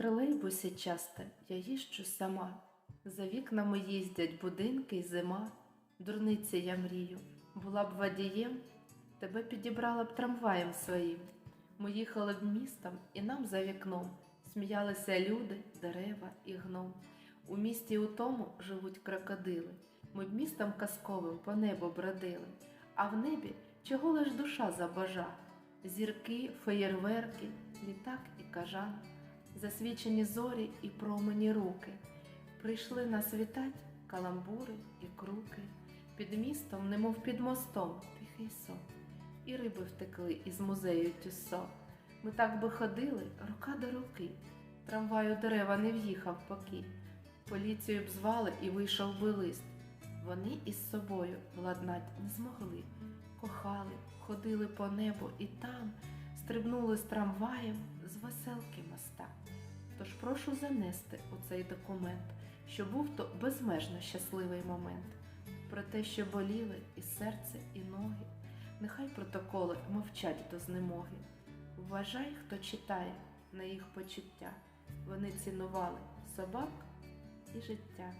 тролейбусі часто я їжджу сама. За вікнами їздять будинки й зима. Дурниці я мрію, була б водієм, тебе підібрала б трамваєм своїм. Ми їхали б містом і нам за вікном сміялися люди, дерева і гном. У місті у тому живуть крокодили. Ми б містом казковим по небу бродили, а в небі чого лиш душа забажа. Зірки, феєрверки, літак і кажан, засвічені зорі і промені руки. Прийшли нас вітать каламбури і круки. Під містом, немов під мостом, тихий сон. І риби втекли із музею Тюссо. Ми так би ходили, рука до руки. Трамваю дерева не в'їхав поки. Поліцію б звали і вийшов би лист. Вони із собою владнать не змогли. Кохали, ходили по небу і там стрибнули з трамваєм з веселки моста. Тож прошу занести у цей документ, що був то безмежно щасливий момент. Про те, що боліли і серце, і ноги, нехай протоколи мовчать до знемоги. Вважай, хто читає на їх почуття. Вони цінували собак і життя.